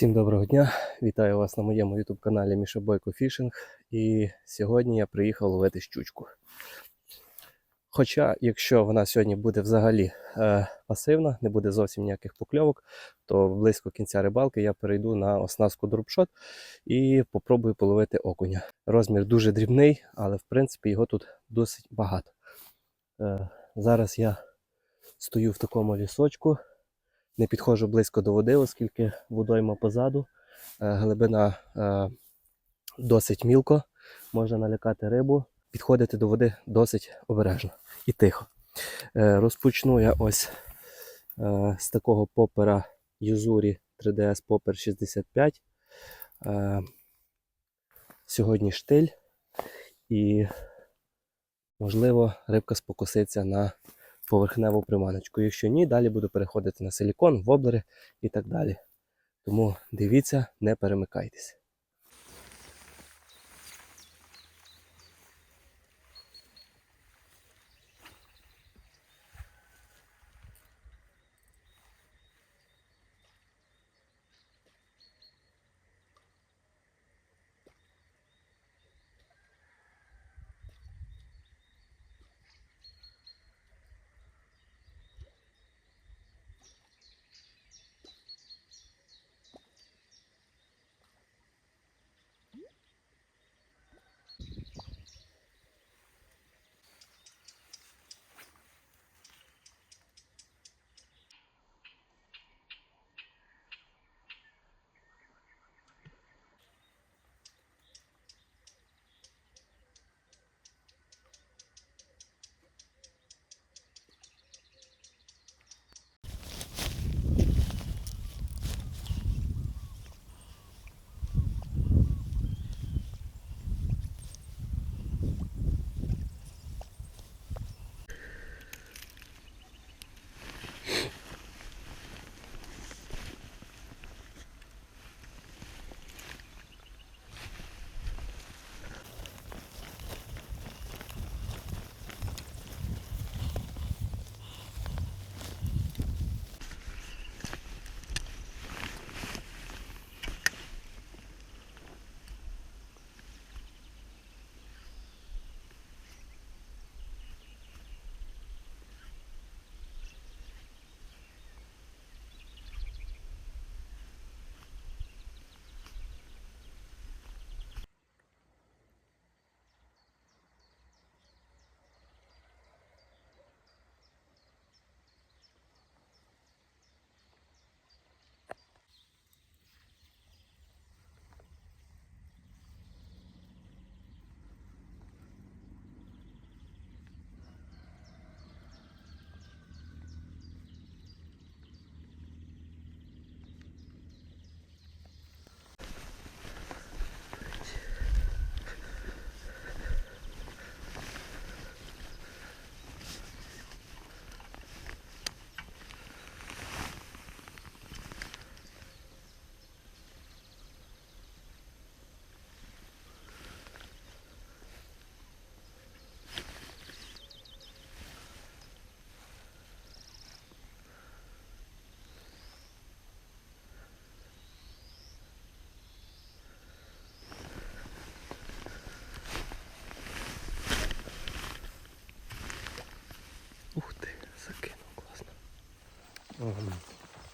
Всім доброго дня! Вітаю вас на моєму YouTube каналі Міша Бойко Фішинг. І сьогодні я приїхав ловити щучку. Хоча, якщо вона сьогодні буде взагалі е, пасивна, не буде зовсім ніяких покльовок, то близько кінця рибалки я перейду на оснастку дропшот і попробую половити окуня. Розмір дуже дрібний, але в принципі його тут досить багато. Е, зараз я стою в такому лісочку. Не підходжу близько до води, оскільки водойма позаду, е, глибина е, досить мілко, можна налякати рибу. Підходити до води досить обережно і тихо. Е, Розпочну я ось з такого попера Юзурі 3DS Popper 65. Е, Сьогодні штиль і, можливо, рибка спокуситься на поверхневу приманочку. Якщо ні, далі буду переходити на силікон, воблери і так далі. Тому дивіться, не перемикайтесь.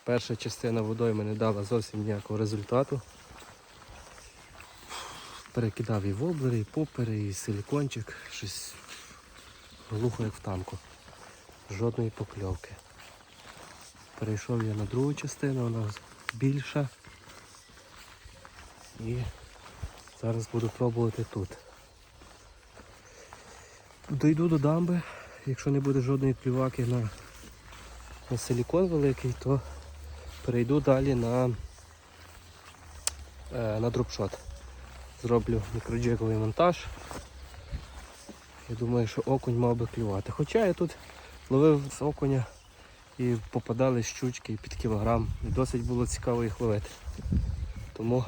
Перша частина водойми не дала зовсім ніякого результату. Перекидав і воблери, і попери, і силікончик. Щось глухо як в танку. Жодної покльовки. Перейшов я на другу частину, вона більша. І зараз буду пробувати тут. Дойду до дамби, якщо не буде жодної пліваки на, на силікон великий, то перейду далі на, е, на дропшот. Зроблю мікроджековий монтаж. Я думаю, що окунь мав би клювати. Хоча я тут ловив з окуня і попадали щучки під кілограм. І досить було цікаво їх ловити. Тому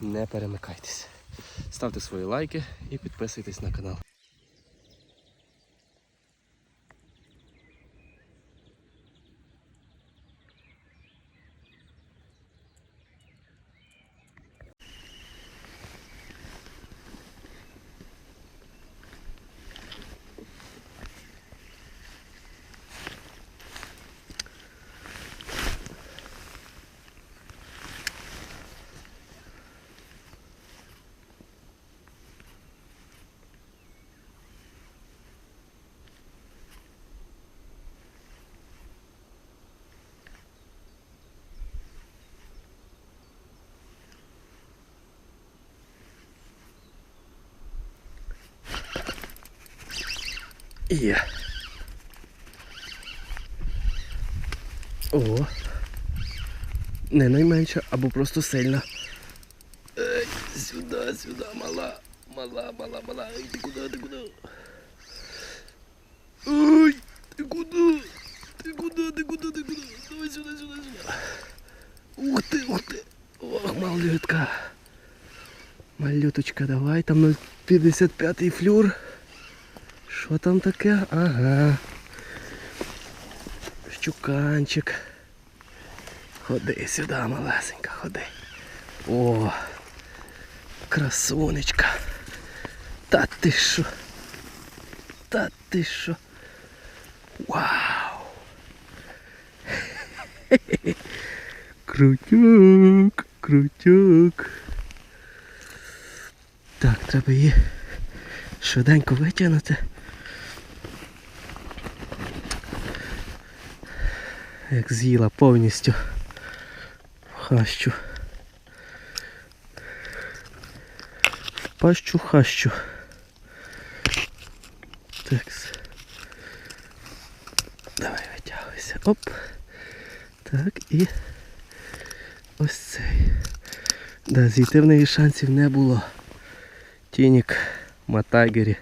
не перемикайтесь. Ставте свої лайки і підписуйтесь на канал. Є. О. Не найменша, або просто сильна. Ей, сюди, сюди, мала. Мала, мала, мала. Ей, ти куди, ти куди? Ой, ти куди? Ти куди, ти куди, ти куди? Давай сюди, сюди, сюди. Ух ти, ух ти. Ох, малютка. Малюточка, давай, там 0,55 флюр. Що там таке? Ага. Щуканчик. Ходи сюди, малесенька, ходи. О, красунечка. Та ти що? Та ти що? Вау! Крутюк, крутюк. Так, треба її швиденько витягнути. Як з'їла повністю хащу. В пащу хащу. Так. Давай витягуйся. Оп. Так і ось цей. Да, зійти в неї шансів не було. Тінік, Матайгері,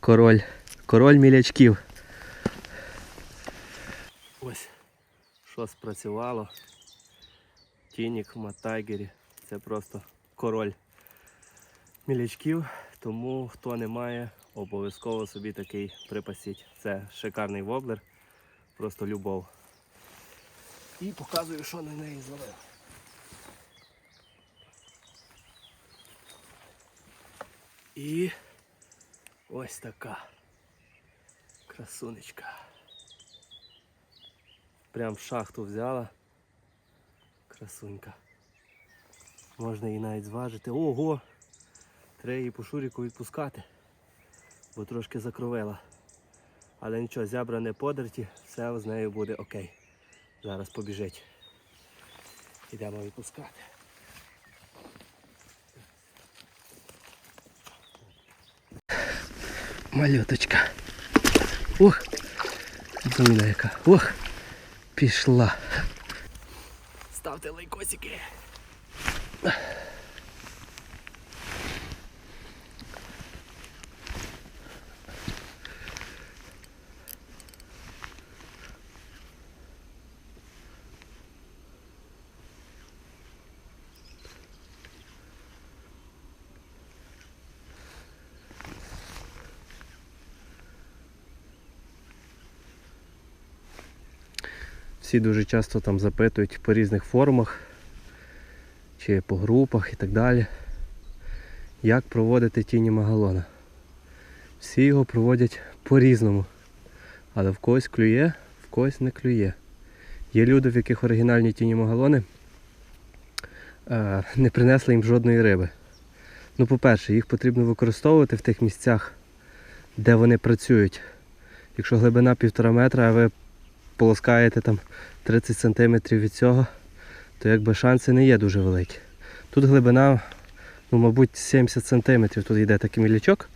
король, король мілячків. Ось, що спрацювало. Тінік, Матайгері. Це просто король мілячків. Тому хто не має, обов'язково собі такий припасіть. Це шикарний воблер, просто любов. І показую, що на неї зловив. І ось така красунечка. Прям в шахту взяла. Красунька. Можна її навіть зважити. Ого! Треба її по шуріку відпускати, бо трошки закровила. Але нічого, зябра не подерті, все з нею буде окей. Зараз побіжить. Йдемо відпускати. Малюточка. Ох, Зуміна яка. Ох, пішла. Ставте лайкосики. Всі дуже часто там запитують по різних форумах чи по групах і так далі. Як проводити тіні магалона. Всі його проводять по-різному. Але в когось клює, в когось не клює. Є люди, в яких оригінальні тіні магалони е, не принесли їм жодної риби. Ну, по-перше, їх потрібно використовувати в тих місцях, де вони працюють. Якщо глибина півтора метра, а ви полоскаєте там 30 см від цього, то якби шанси не є дуже великі. Тут глибина, ну, мабуть, 70 см. Тут йде такий мілячок.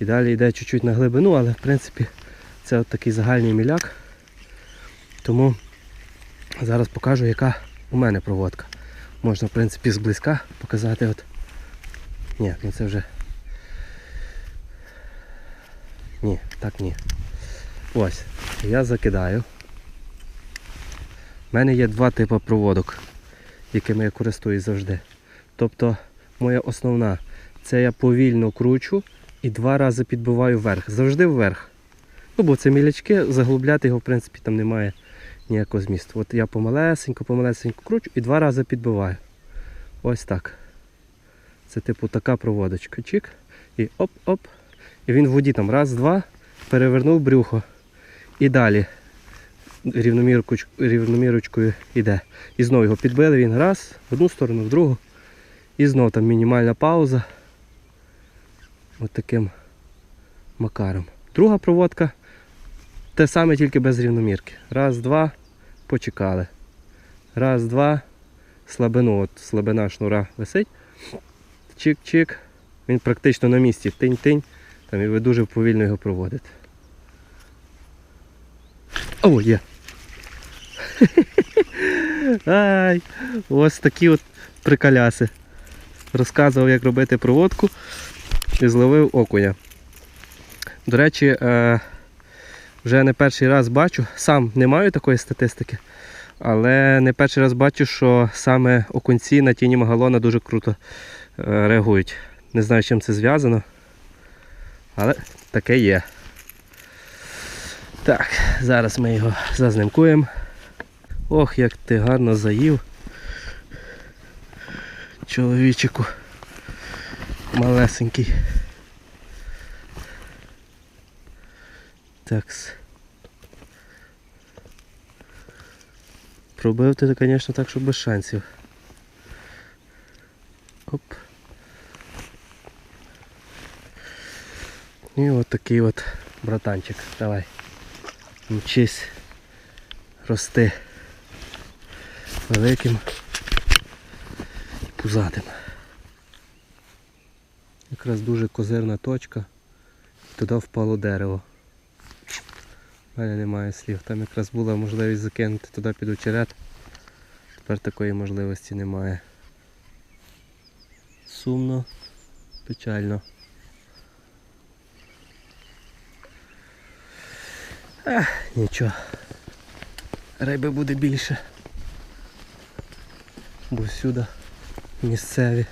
І далі йде чуть-чуть на глибину, але в принципі це от такий загальний міляк. Тому зараз покажу, яка у мене проводка. Можна, в принципі, зблизька показати. от. Ні, ну це вже. Ні, так ні. Ось, я закидаю. У мене є два типи проводок, якими я користуюсь завжди. Тобто моя основна це я повільно кручу і два рази підбиваю вверх. Завжди вверх. Ну, бо це мілячки, заглубляти його, в принципі, там немає ніякого змісту. От я помалесенько, помалесенько кручу і два рази підбиваю. Ось так. Це типу така проводочка. Чик. І оп-оп. І він в воді там раз-два, перевернув брюхо. І далі рівномірочкою йде. І знову його підбили, він раз, в одну сторону, в другу. І знову там мінімальна пауза. Ось таким макаром. Друга проводка те саме, тільки без рівномірки. Раз, два, почекали. Раз, два, слабину. От слабина шнура висить. Чик-чик. Він практично на місці. Тинь-тинь. Там і ви дуже повільно його проводите. О, є. Ай, ось такі от приколяси. Розказував, як робити проводку і зловив окуня. До речі, е, вже не перший раз бачу, сам не маю такої статистики, але не перший раз бачу, що саме окунці на тіні магалона дуже круто е, реагують. Не знаю, з чим це зв'язано, але таке є. Так, зараз ми його зазнимкуємо. Ох, як ти гарно заїв. Чоловічику. Малесенький. Такс. Пробив ти, звісно, так, що без шансів. Оп. І от такий от братанчик. Давай. Мчись. Рости. Великим. і Пузатим. Якраз дуже козирна точка. Туди впало дерево. У мене немає слів. Там якраз була можливість закинути туди під очерет. Тепер такої можливості немає. Сумно, печально. Ех, нічого. Риби буде більше. Бо всюди місцеві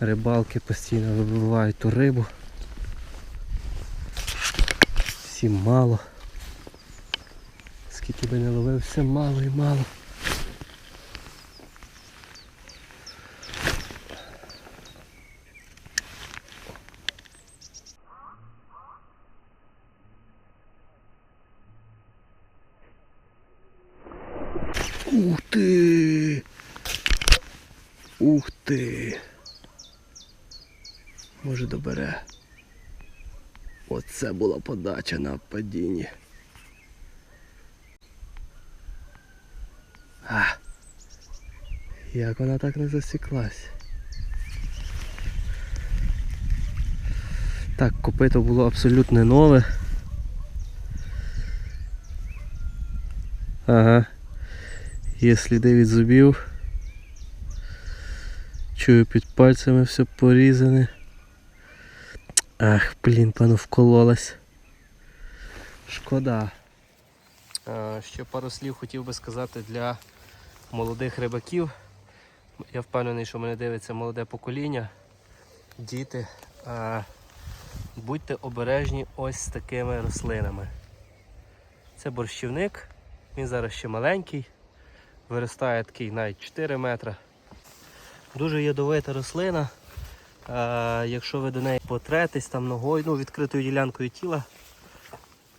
рибалки постійно вибивають ту рибу. Всім мало. Скільки би не ловив, все мало і мало. Ух ти! Ух ти! Може добере. Оце була подача на падінні. А, як вона так не засіклась? Так, копито було абсолютно нове. Ага. Є сліди від зубів. Чую під пальцями все порізане. Ах, блін, пану вкололась. Шкода. Ще пару слів хотів би сказати для молодих рибаків. Я впевнений, що мене дивиться молоде покоління, діти. Е, Будьте обережні ось з такими рослинами. Це борщівник, він зараз ще маленький, виростає такий навіть 4 метри. Дуже ядовита рослина. Е, якщо ви до неї потретесь там ногою, ну, відкритою ділянкою тіла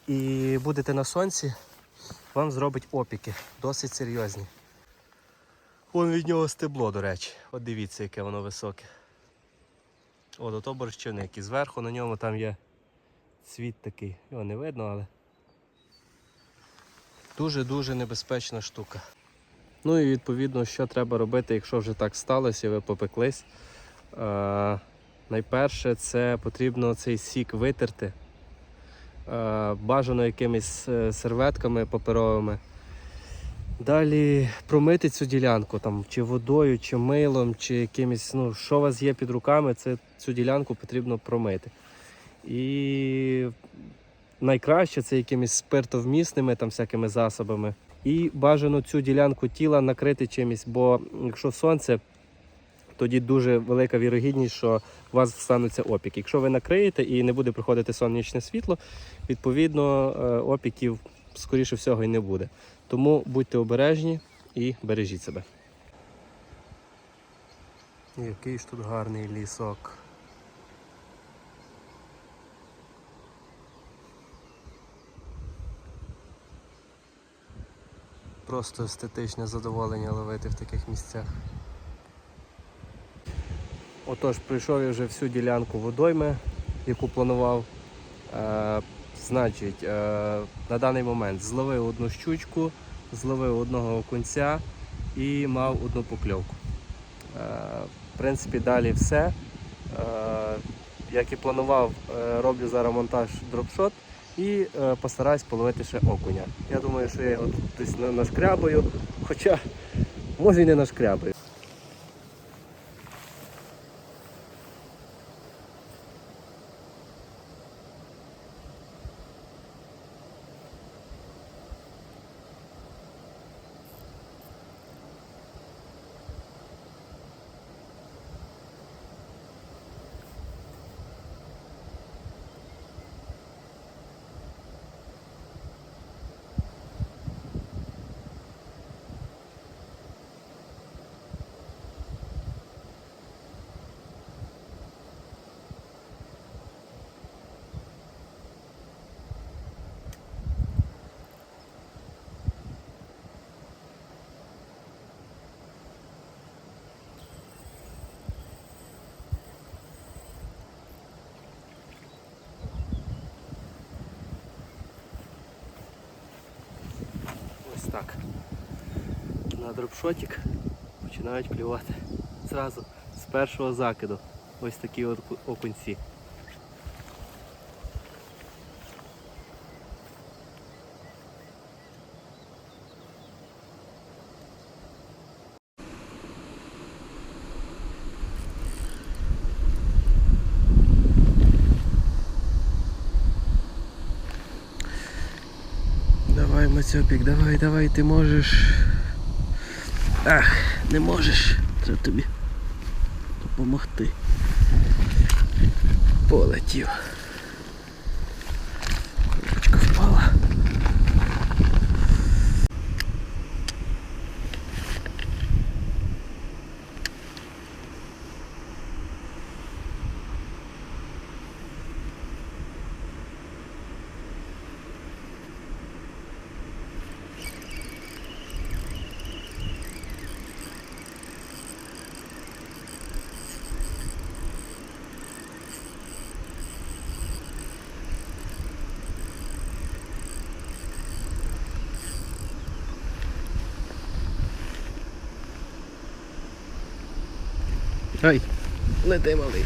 і будете на сонці, вам зробить опіки, досить серйозні. Вон від нього стебло, до речі. От дивіться, яке воно високе. От ото борщівник. І зверху на ньому там є цвіт такий. Його не видно, але дуже-дуже небезпечна штука. Ну і відповідно, що треба робити, якщо вже так сталося, і ви попеклись. Е, найперше, це потрібно цей сік витерти. Е, бажано якимись е, серветками паперовими. Далі промити цю ділянку там, чи водою, чи милом, чи якимось, ну, що у вас є під руками, це, цю ділянку потрібно промити. І найкраще це якимись спиртовмісними там, всякими засобами. І бажано цю ділянку тіла накрити чимось, бо якщо сонце, тоді дуже велика вірогідність, що у вас стануться опіки. Якщо ви накриєте і не буде приходити сонячне світло, відповідно е, опіків, скоріше всього, і не буде. Тому будьте обережні і бережіть себе. Який ж тут гарний лісок. Просто естетичне задоволення ловити в таких місцях. Отож, пройшов я вже всю ділянку водойми, яку планував. Е, значить, е, на даний момент зловив одну щучку, зловив одного окунця і мав одну покльовку. Е, в принципі, далі все. Е, як і планував, е, роблю зараз монтаж дропшот І е, постараюсь половити ще окуня. Я думаю, що я його десь нашкрябаю, хоча може і не нашкрябаю. Ось так. На дропшотик починають клювати. Зразу з першого закиду. Ось такі от окунці. Давай, Мацьопік, давай, давай, ти можеш. Ах, не можеш. Треба тобі допомогти. Полетів. はい寝てまで。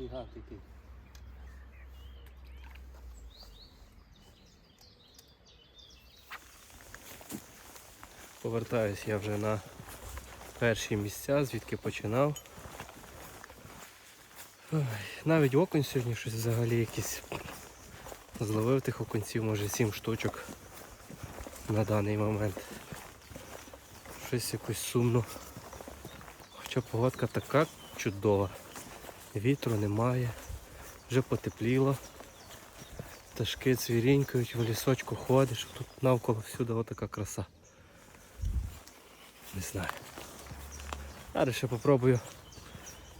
Фіга такий. Повертаюсь я вже на перші місця, звідки починав. Навіть окунь сьогодні щось взагалі якийсь зловив тих окунців, може 7 штучок на даний момент. Щось якось сумно. Хоча погодка така чудова. Вітру немає, вже потепліло. Пташки цвірінькають, в лісочку ходиш, тут навколо всюди отака краса. Не знаю. Зараз ще попробую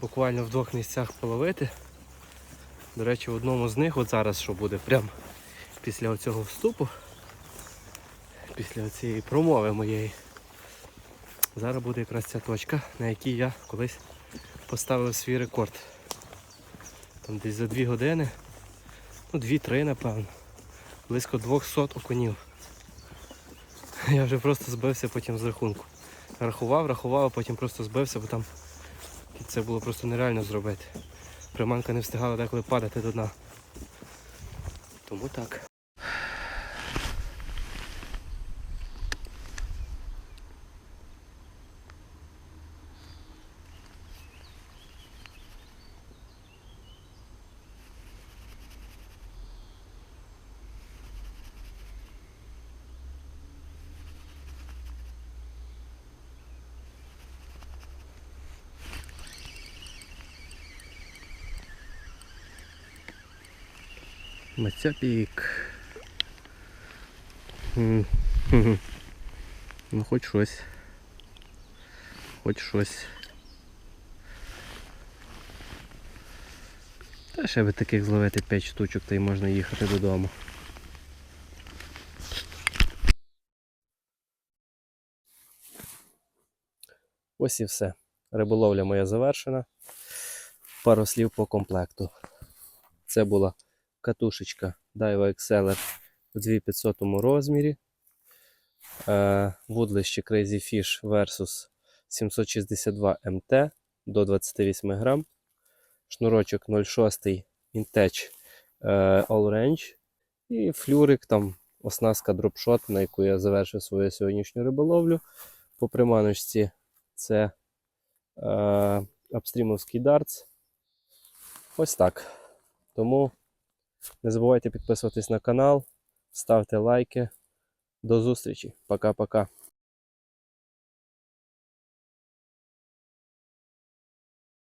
буквально в двох місцях половити. До речі, в одному з них, от зараз що буде, прямо після цього вступу, після цієї промови моєї, зараз буде якраз ця точка, на якій я колись поставив свій рекорд. Там десь за 2 години, ну 2-3 напевно, близько 200 окунів. Я вже просто збився потім з рахунку. Рахував, рахував, а потім просто збився, бо там це було просто нереально зробити. Приманка не встигала деколи падати до дна. Тому так. Мацяпік. Ну хоч щось. Хоч щось. Та ще би таких зловити 5 штучок, та й можна їхати додому. Ось і все. Риболовля моя завершена. Пару слів по комплекту. Це була катушечка Daiwa Exceller у 2500 розмірі. Вудлище Crazy Fish versus 762 MT до 28 грам. Шнурочок 0,6 Intech е, All Range. І флюрик, там оснастка дропшот, на яку я завершив свою сьогоднішню риболовлю. По приманочці це е, апстрімовський дартс. Ось так. Тому не забувайте підписуватись на канал, ставте лайки. До зустрічі. Пока-пока.